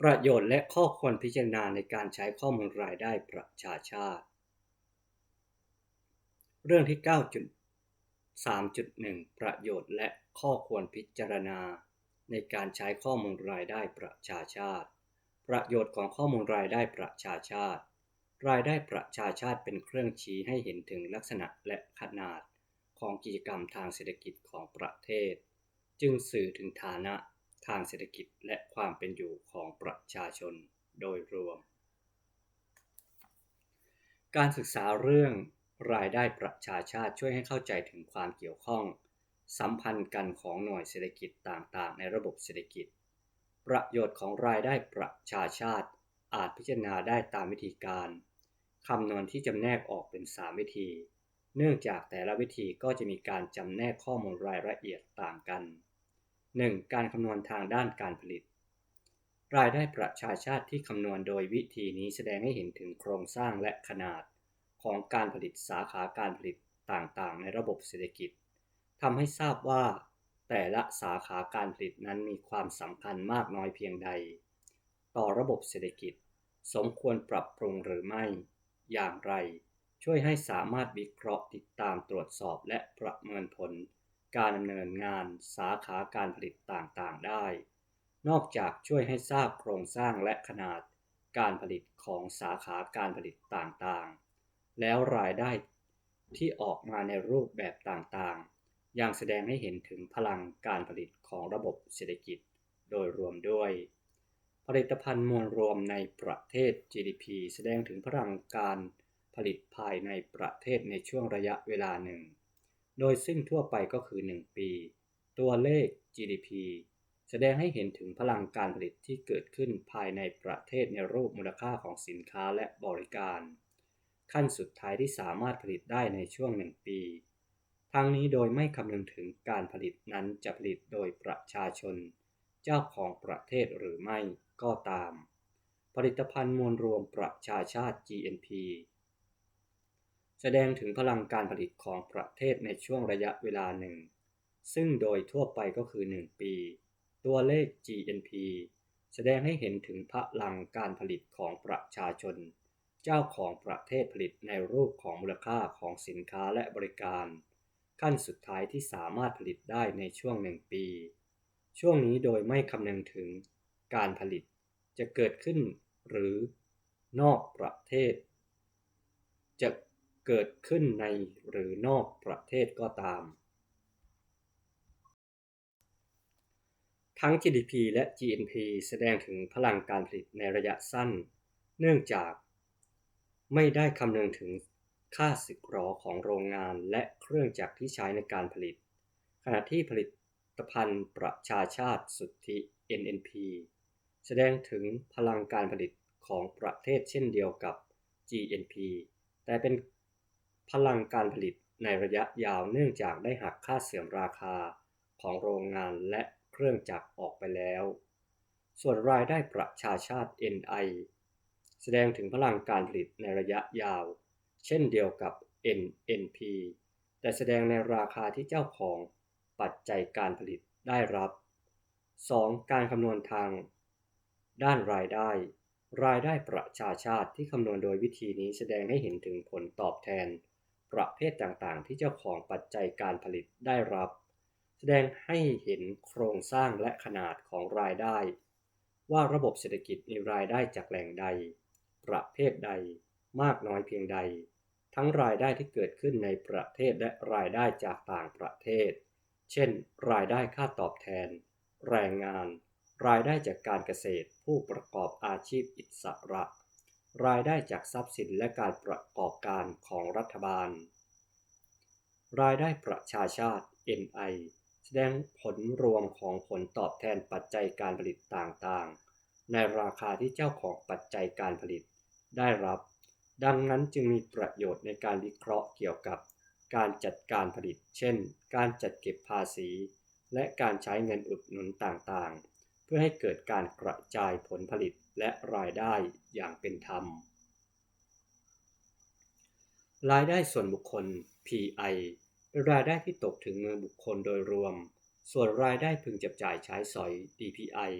ประโยชน์และข้อควรพิจารณาในการใช้ข้อมูลรายได้ประชาชาติ เรื่องที่ 9.3.1 ประโยชน์และข้อควรพิจารณา ในการใช้ข้อมูลรายได้ประชาชาติ ประโยชน์ของข้อมูลรายได้ประชาชาติ รายได้ประชาชาติเป็นเครื่องชี้ให้เห็นถึงลักษณะและขนาดของกิจกรรมทางเศรษฐกิจของประเทศ จึงสื่อถึงฐานะ ทางเศรษฐกิจและความเป็นอยู่ของประชาชนโดยรวม การศึกษาเรื่องรายได้ประชาชาติช่วยให้เข้าใจถึงความเกี่ยวข้อง สัมพันธ์กันของหน่วยเศรษฐกิจต่างๆ ในระบบเศรษฐกิจ ประโยชน์ของรายได้ประชาชาติอาจพิจารณาได้ตามวิธีการคำนวณที่จำแนกออกเป็น 3 วิธี เนื่องจากแต่ละวิธีก็จะมีการจำแนกข้อมูลรายละเอียดต่างกัน 1. การคำนวณทางด้านการผลิต รายได้ประชาชาติที่คำนวณโดยวิธีนี้แสดงให้เห็นถึงโครงสร้างและขนาดของการผลิตสาขาการผลิตต่างๆ ในระบบเศรษฐกิจทำให้ทราบว่า แต่ละสาขาการผลิตนั้นมีความสำคัญมากน้อยเพียงใด ต่อระบบเศรษฐกิจ สมควรปรับปรุงหรือไม่ อย่างไร ช่วยให้สามารถวิเคราะห์ติดตามตรวจสอบและประเมินผล การดำเนินงานสาขาการผลิตต่างๆ ได้ นอกจากช่วยให้ทราบโครงสร้างและขนาดการผลิตของสาขาการผลิตต่างๆ แล้วรายได้ที่ออกมาในรูปแบบต่างๆ ยังแสดงให้เห็นถึงพลังการผลิตของระบบเศรษฐกิจโดยรวมด้วย ผลิตภัณฑ์มวลรวมในประเทศ GDP แสดงถึงพลังการผลิตภายในประเทศในช่วงระยะเวลาหนึ่ง โดยซึ่งทั่วไปก็คือ 1 ปี ตัวเลข GDP แสดงให้เห็นถึงพลังการผลิตที่เกิดขึ้นภายในประเทศในรูปมูลค่าของสินค้าและบริการ ขั้นสุดท้ายที่สามารถผลิตได้ในช่วง 1 ปีทั้งนี้โดยไม่คำนึงถึงการผลิตนั้นจะผลิตโดยประชาชน เจ้าของประเทศหรือไม่ก็ตาม ผลิตภัณฑ์มวลรวมประชาชาติ GNP แสดงถึงพลังการผลิตของประเทศในช่วงระยะเวลาหนึ่ง ซึ่งโดยทั่วไปก็คือ 1 ปี ตัวเลข GNP แสดงให้เห็นถึงพลังการผลิตของประชาชน เจ้าของประเทศผลิตในรูปของมูลค่าของสินค้าและบริการ ขั้นสุดท้ายที่สามารถผลิตได้ในช่วงหนึ่งปี ช่วงนี้โดยไม่คำนึงถึงการผลิตจะเกิดขึ้นหรือนอกประเทศ จะ เกิดขึ้นในหรือนอกประเทศก็ตาม ทั้ง GDP และ GNP แสดงถึงพลังการผลิตในระยะสั้น เนื่องจากไม่ได้คำนึงถึงค่าสึกหรอของโรงงานและเครื่องจักรที่ใช้ในการผลิต ขณะที่ผลิตภัณฑ์ประชาชาติสุทธิ NNP แสดงถึงพลังการผลิตของประเทศเช่นเดียวกับ GNP แต่เป็น พลังการผลิตในระยะยาวเนื่องจากได้หักค่าเสื่อมราคาของโรงงานและเครื่องจักรออกไปแล้ว ส่วนรายได้ประชาชาติ NI แสดงถึงพลังการผลิตในระยะยาว เช่นเดียวกับ NNP แต่แสดงในราคาที่เจ้าของปัจจัยการผลิตได้รับ 2. การคำนวณทาง ด้านรายได้ รายได้ประชาชาติที่คำนวณโดยวิธีนี้แสดงให้เห็นถึงผลตอบแทน ประเภทต่างๆ ที่เจ้าของปัจจัยการผลิตได้รับ แสดงให้เห็นโครงสร้างและขนาดของรายได้ ว่าระบบเศรษฐกิจมีรายได้จากแหล่งใด ประเภทใด มากน้อยเพียงใด ทั้งรายได้ที่เกิดขึ้นในประเทศและรายได้จากต่างประเทศ เช่น รายได้ค่าตอบแทน แรงงาน รายได้จากการเกษตรผู้ประกอบอาชีพอิสระ รายได้จากทรัพย์สินและการประกอบการของรัฐบาล รายได้ประชาชาติ NI แสดงผลรวมของผลตอบแทนปัจจัยการผลิตต่างๆ ในราคาที่เจ้าของปัจจัยการผลิตได้รับ ดังนั้นจึงมีประโยชน์ในการวิเคราะห์เกี่ยวกับการจัดการผลิต เช่น การจัดเก็บภาษี และการใช้เงินอุดหนุนต่างๆ พื่อให้เกิดการกระจายผลผลิตและรายได้อย่างเป็นธรรม รายได้ส่วนบุคคล PI เป็นรายได้ที่ตกถึงมือบุคคลโดยรวม ส่วนรายได้พึงจับจ่ายใช้สอย DPI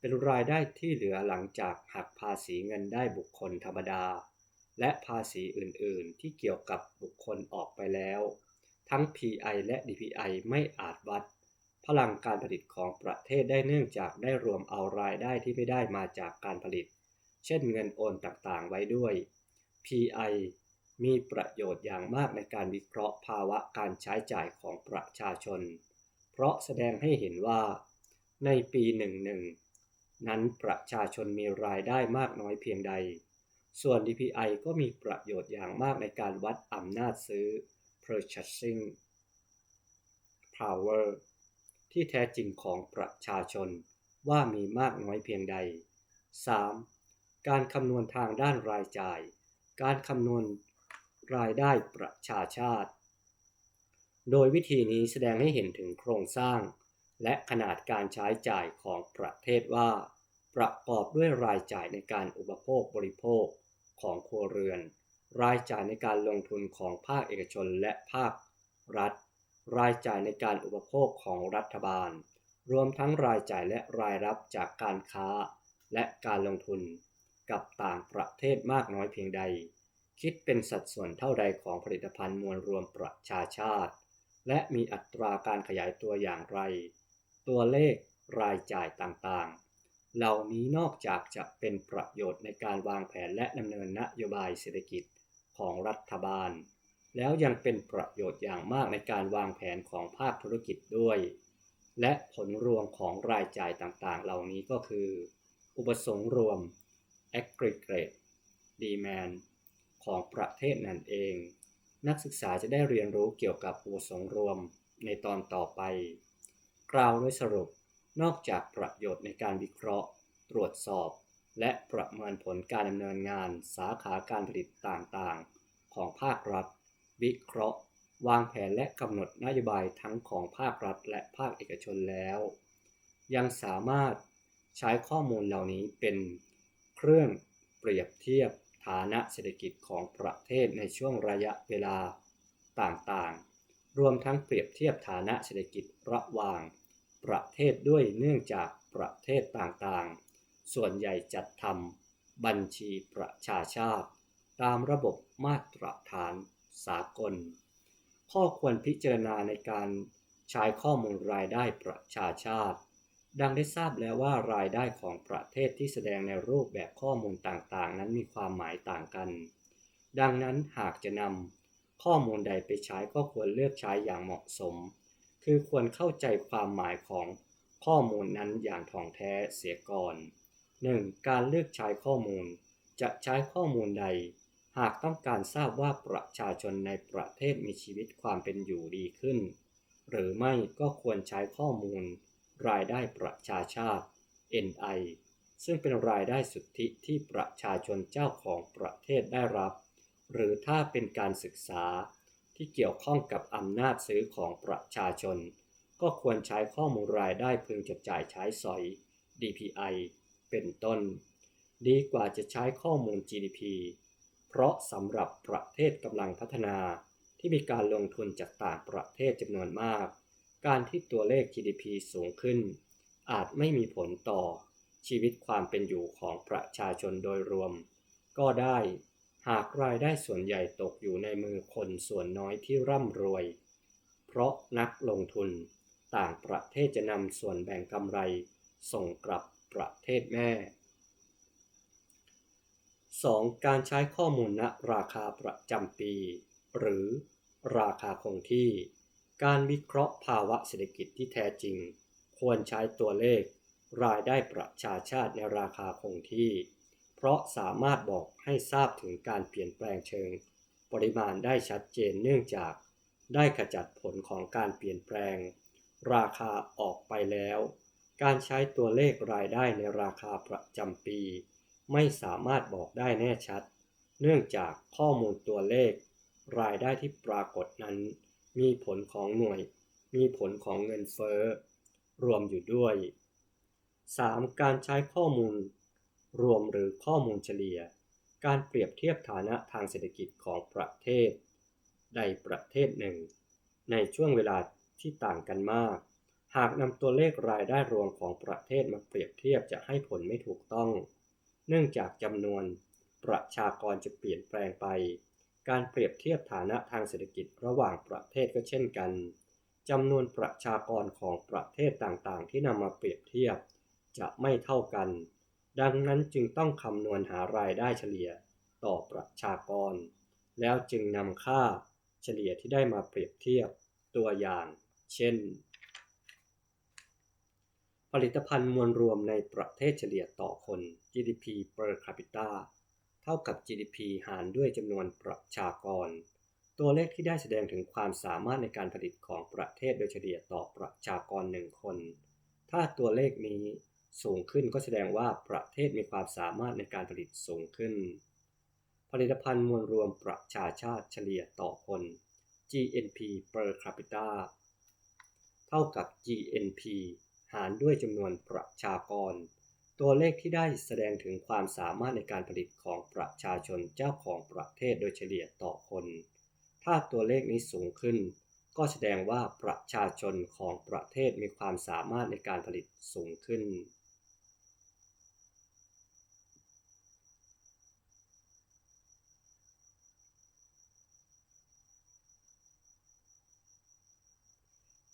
เป็นรายได้ที่เหลือหลังจากหักภาษีเงินได้บุคคลธรรมดา และภาษีอื่น ๆ ที่เกี่ยวกับบุคคลออกไปแล้ว ทั้ง PI และ DPI ไม่อาจวัด พลังการผลิตของประเทศได้เนื่องจากได้รวมเอารายได้ที่ไม่ได้มาจากการผลิต เช่นเงินโอนต่างๆ ไว้ด้วย PI มีประโยชน์อย่างมากในการวิเคราะห์ภาวะการใช้จ่ายของประชาชน เพราะแสดงให้เห็นว่า ในปีหนึ่งหนึ่งนั้นประชาชนมีรายได้มากน้อยเพียงใด ส่วน DPI ก็มีประโยชน์อย่างมากในการวัดอำนาจซื้อ purchasing power ที่แท้จริงของประชาชนว่ามีมากน้อยเพียงใด 3. การคำนวณทางด้านรายจ่าย การคำนวณรายได้ประชาชาติ โดยวิธีนี้แสดงให้เห็นถึงโครงสร้าง และขนาดการใช้จ่ายของประเทศว่า ประกอบด้วยรายจ่ายในการอุปโภคบริโภคของครัวเรือน รายจ่ายในการลงทุนของภาคเอกชนและภาครัฐ รายจ่ายในการอุปโภคของรัฐบาล รวมทั้งรายจ่ายและรายรับจากการค้า และการลงทุน กับต่างประเทศมากน้อยเพียงใด คิดเป็นสัดส่วนเท่าใดของผลิตภัณฑ์มวลรวมประชาชาติ และมีอัตราการขยายตัวอย่างไร ตัวเลขรายจ่ายต่างๆ เหล่านี้นอกจากจะเป็นประโยชน์ในการวางแผนและดำเนินนโยบายเศรษฐกิจของรัฐบาล แล้วยังเป็นประโยชน์อย่างมากในการวางแผนของภาคธุรกิจด้วย และผลรวมของรายจ่ายต่างๆ เหล่านี้ก็คือ อุปสงค์รวม aggregate demand ของประเทศนั่นเอง นักศึกษาจะได้เรียนรู้เกี่ยวกับอุปสงค์รวมในตอนต่อไป กล่าวโดยสรุปนอกจากประโยชน์ในการวิเคราะห์ ตรวจสอบ และประเมินผลการดำเนินงานสาขาการผลิตต่างๆ ของภาครัฐ วิเคราะห์ วางแผนและกำหนดนโยบายทั้งของภาครัฐ และภาคเอกชนแล้ว ยังสามารถใช้ข้อมูลเหล่านี้เป็นเครื่องเปรียบเทียบฐานะเศรษฐกิจของประเทศในช่วงระยะเวลาต่างๆ รวมทั้งเปรียบเทียบฐานะเศรษฐกิจระหว่างประเทศด้วยเนื่องจากประเทศต่างๆ ส่วนใหญ่จัดทำบัญชีประชาชาติ ตามระบบมาตรฐาน สากล ข้อควรพิจารณาในการใช้ข้อมูลรายได้ประชาชาติ ดังได้ทราบแล้วว่ารายได้ของประเทศที่แสดงในรูปแบบข้อมูลต่างๆ นั้นมีความหมายต่างกัน ดังนั้นหากจะนำข้อมูลใดไปใช้ก็ควรเลือกใช้อย่างเหมาะสม คือควรเข้าใจความหมายของข้อมูลนั้นอย่างท่องแท้เสียก่อน 1. การเลือกใช้ข้อมูล จะใช้ข้อมูลใด หากต้องการทราบว่าประชาชนในประเทศมีชีวิตความเป็นอยู่ดีขึ้น หรือไม่ก็ควรใช้ข้อมูล รายได้ประชาชาติ NI ซึ่งเป็นรายได้สุทธิที่ประชาชนเจ้าของประเทศได้รับ หรือถ้าเป็นการศึกษาที่เกี่ยวข้องกับอำนาจซื้อของประชาชน ก็ควรใช้ข้อมูลรายได้พึงจับจ่ายใช้สอย DPI เป็นต้น ดีกว่าจะใช้ข้อมูล GDP เพราะสำหรับประเทศกำลังพัฒนาที่มีการลงทุนจากต่างประเทศจำนวนมาก การที่ตัวเลข GDP สูงขึ้น อาจไม่มีผลต่อชีวิตความเป็นอยู่ของประชาชนโดยรวม ก็ได้หากรายได้ส่วนใหญ่ตกอยู่ในมือคนส่วนน้อยที่ร่ำรวย เพราะนักลงทุนต่างประเทศจะนำส่วนแบ่งกำไรส่งกลับประเทศแม่ 2. การใช้ข้อมูลณราคาประจำปี หรือราคาคงที่ การวิเคราะห์ภาวะเศรษฐกิจที่แท้จริง ควรใช้ตัวเลข รายได้ประชาชาติในราคาคงที่ เพราะสามารถบอกให้ทราบถึงการเปลี่ยนแปลงเชิง ปริมาณได้ชัดเจนเนื่องจาก ได้ขจัดผลของการเปลี่ยนแปลง ราคาออกไปแล้ว การใช้ตัวเลขรายได้ในราคาประจำปี ไม่สามารถบอกได้แน่ชัด เนื่องจากข้อมูลตัวเลข รายได้ที่ปรากฏนั้น มีผลของหน่วย มีผลของเงินเฟ้อ รวมอยู่ด้วย 3. การใช้ข้อมูล รวมหรือข้อมูลเฉลี่ย การเปรียบเทียบฐานะทางเศรษฐกิจของประเทศ ใดประเทศหนึ่ง ในช่วงเวลาที่ต่างกันมากหหากนำตัวเลขรายได้รวมของประเทศมาเปรียบเทียบจะให้ผลไม่ถูกต้อง เนื่องจากจำนวนประชากรจะเปลี่ยนแปลงไป การเปรียบเทียบฐานะทางเศรษฐกิจระหว่างประเทศก็เช่นกันจำนวนประชากรของประเทศต่างๆ ที่นำมาเปรียบเทียบ จะไม่เท่ากัน ดังนั้นจึงต้องคำนวณหารายได้เฉลี่ยต่อประชากร แล้วจึงนำค่าเฉลี่ยที่ได้มาเปรียบเทียบตัวอย่าง เช่น ผลิตภัณฑ์มวลรวมในประเทศเฉลี่ยต่อคน GDP per capita เท่ากับ GDP หารด้วยจำนวนประชากร ตัวเลขที่ได้แสดงถึงความสามารถในการผลิตของประเทศโดยเฉลี่ยต่อประชากรหนึ่งคน ถ้าตัวเลขนี้สูงขึ้นก็แสดงว่าประเทศมีความสามารถในการผลิตสูงขึ้น ผลิตภัณฑ์มวลรวมประชาชาติเฉลี่ยต่อคน GNP per capita เท่ากับ GNP หารด้วยจำนวนประชากร ตัวเลขที่ได้แสดงถึงความสามารถในการผลิตของประชาชนเจ้าของประเทศโดยเฉลี่ยต่อคน ถ้าตัวเลขนี้สูงขึ้น ก็แสดงว่าประชาชนของประเทศมีความสามารถในการผลิตสูงขึ้น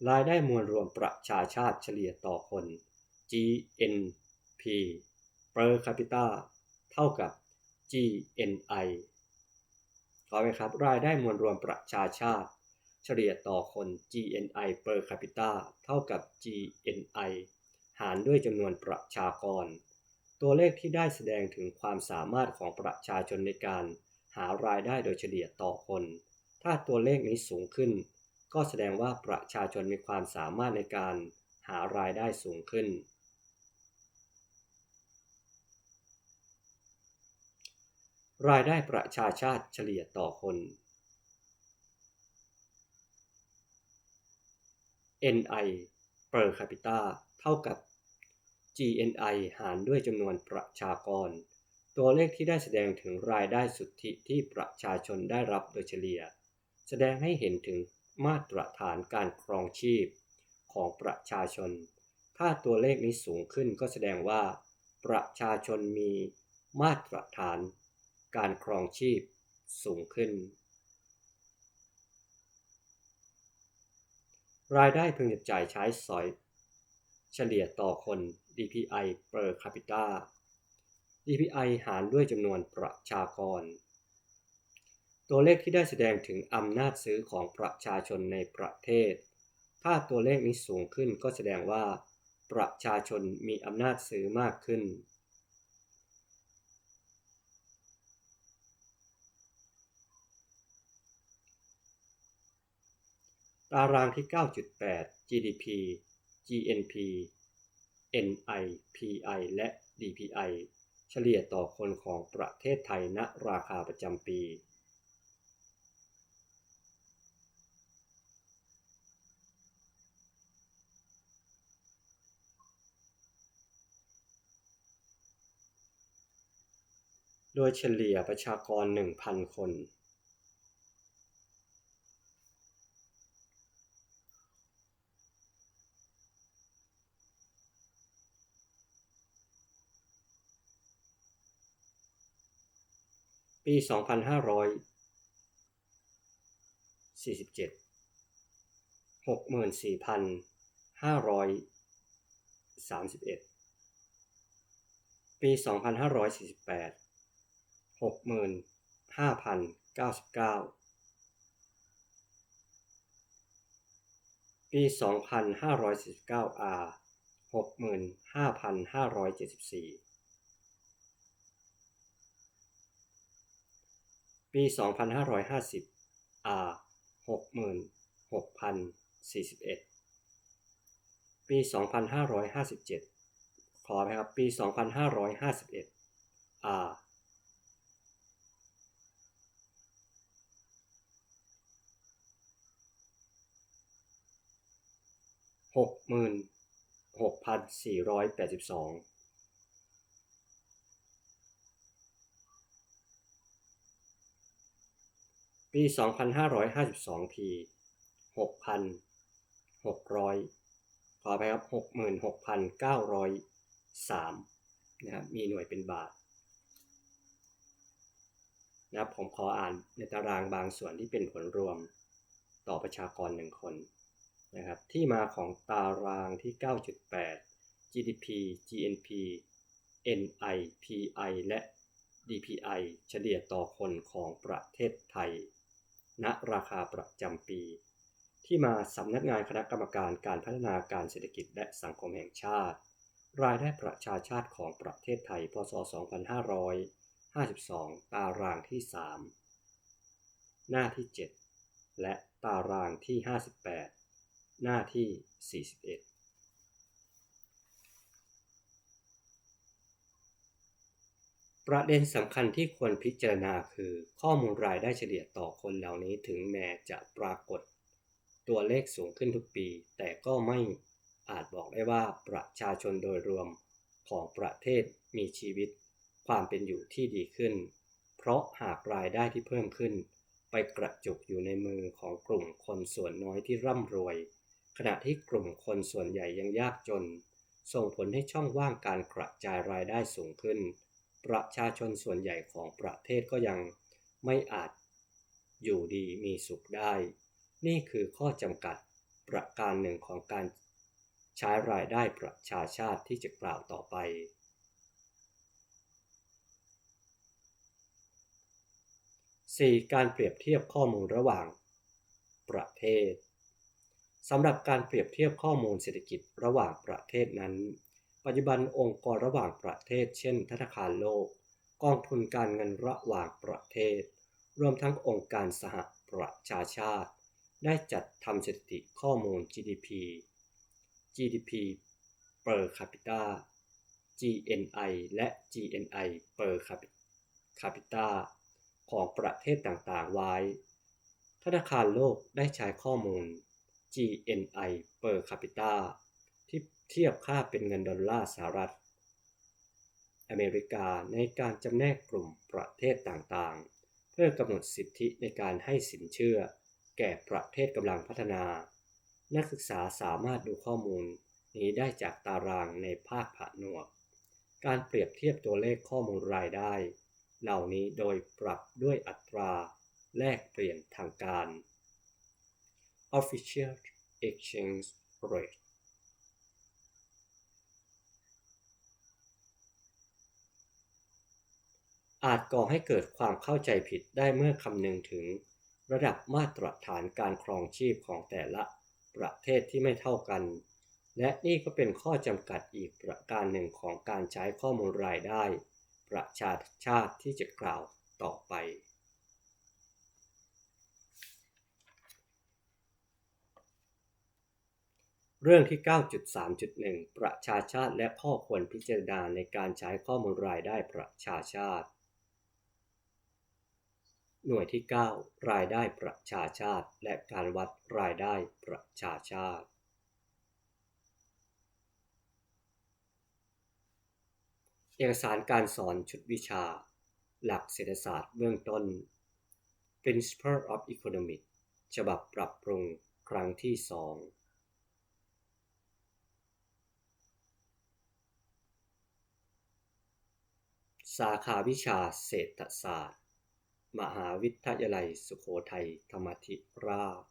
รายได้มวลรวมประชาชาติเฉลี่ยต่อคน GNP per capita เท่ากับ GNI ขอไหมครับ รายได้มวลรวมประชาชาติ เฉลี่ยต่อคน GNI per capita เท่ากับ GNI หารด้วยจำนวนประชากร ตัวเลขที่ได้แสดงถึงความสามารถของประชาชนในการ หารายได้โดยเฉลี่ยต่อคน ถ้าตัวเลขนี้สูงขึ้น ก็แสดงว่าประชาชนมีความสามารถในการหารายได้สูงขึ้น รายได้ประชาชาติเฉลี่ยต่อคน NI per capita เท่ากับ GNI หารด้วยจำนวนประชากร ตัวเลขที่ได้แสดงถึงรายได้สุทธิที่ประชาชนได้รับโดยเฉลี่ย แสดงให้เห็นถึง มาตรฐานการครองชีพของประชาชน ถ้าตัวเลขนี้สูงขึ้นก็แสดงว่า ประชาชนมีมาตรฐานการครองชีพสูงขึ้น รายได้พึงจ่ายใช้สอย เฉลี่ยต่อคน DPI per capita DPI หารด้วยจำนวนประชากร ตัวเลขที่ได้แสดงถึงอำนาจซื้อของประชาชนในประเทศ ถ้าตัวเลขนี้สูงขึ้นก็แสดงว่า ประชาชนมีอำนาจซื้อมากขึ้น ตารางที่ 9.8 GDP GNP NI PI และ DPI เฉลี่ยต่อคนของประเทศไทยณราคาประจำปี ยเฉลี่ยประชากร 1,000 คน ปี 2547 64,531 ปี 2548 65,099ปี2549 R 65,574ปี2550 R 66,041ปี 2557 ขอไหมครับ ปี 2551 R หกหมื่นหกพันสี่ร้อยแปดสิบสองปีสองพันห้าร้อยห้าสิบสองพีหกพันหกร้อยขอไปครับ66,903นะครับมีหน่วยเป็นบาทนะครับผมขออ่านในตารางบางส่วนที่เป็นผลรวมต่อประชากรหนึ่งคน นะครับที่มาของตารางที่ 9.8 GDP GNP NI PI และ DPI เฉลี่ยต่อคนของประเทศไทย ณ ราคาประจำปี ที่มาสำนักงานคณะกรรมการการพัฒนาการเศรษฐกิจและสังคมแห่งชาติ รายได้ประชาชาติของประเทศไทย พศ 2552 ตารางที่ 3 หน้าที่ 7 และตารางที่ 58 หน้าที่ 41ประเด็นสำคัญที่ควรพิจารณาคือข้อมูลรายได้เฉลี่ยต่อคนเหล่านี้ถึงแม้จะปรากฏ ตัวเลขสูงขึ้นทุกปี แต่ก็ไม่อาจบอกได้ว่าประชาชนโดยรวมของประเทศมีชีวิต ความเป็นอยู่ที่ดีขึ้น เพราะหากรายได้ที่เพิ่มขึ้น ไปกระจุกอยู่ในมือของกลุ่มคนส่วนน้อยที่ร่ำรวย ขณะที่กลุ่มคนส่วนใหญ่ยังยากจน ส่งผลให้ช่องว่างการกระจายรายได้สูงขึ้น ประชาชนส่วนใหญ่ของประเทศก็ยังไม่อาจอยู่ดีมีสุขได้ นี่คือข้อจำกัดประการหนึ่งของการใช้รายได้ประชาชาติที่จะกล่าวต่อไป 4. การเปรียบเทียบข้อมูลระหว่าง ประเทศ สำหรับการเปรียบเทียบข้อมูลเศรษฐกิจระหว่างประเทศนั้น ปัจจุบันองค์กรระหว่างประเทศ เช่น ธนาคารโลก กองทุนการเงินระหว่างประเทศ รวมทั้งองค์การสหประชาชาติ ได้จัดทำสถิติข้อมูล GDP GDP per capita GNI และ GNI per capita ของประเทศต่างๆ ไว้ ธนาคารโลกได้ใช้ข้อมูล GNI per capita ที่เทียบค่าเป็นเงินดอลลาร์สหรัฐ อเมริกาในการจำแนกกลุ่มประเทศต่างๆ เพื่อกำหนดสิทธิในการให้สินเชื่อ แก่ประเทศกำลังพัฒนา นักศึกษาสามารถดูข้อมูลนี้ได้จากตารางในภาคผนวก การเปรียบเทียบตัวเลขข้อมูลรายได้ เหล่านี้โดยปรับด้วยอัตรา แลกเปลี่ยนทางการ Official Exchange Rate อาจก่อให้เกิดความเข้าใจผิดได้เมื่อคำนึงถึง ระดับมาตรฐานการครองชีพของแต่ละประเทศที่ไม่เท่ากัน และนี่ก็เป็นข้อจำกัดอีกประการหนึ่งของการใช้ข้อมูลรายได้ ประชาชาติที่จะกล่าวต่อไป เรื่องที่ 9.3.1 ประชาชาติและข้อควรพิจารณาในการใช้ข้อมูลรายได้ประชาชาติ หน่วยที่ 9 รายได้ประชาชาติ และการวัดรายได้ประชาชาติ เอกสารการสอนชุดวิชา หลักเศรษฐศาสตร์เบื้องต้น Principle of Economics ฉบับปรับปรุงครั้งที่ 2 สาขาวิชาเศรษฐศาสตร์ มหาวิทยาลัยสุโขทัยธรรมธิราช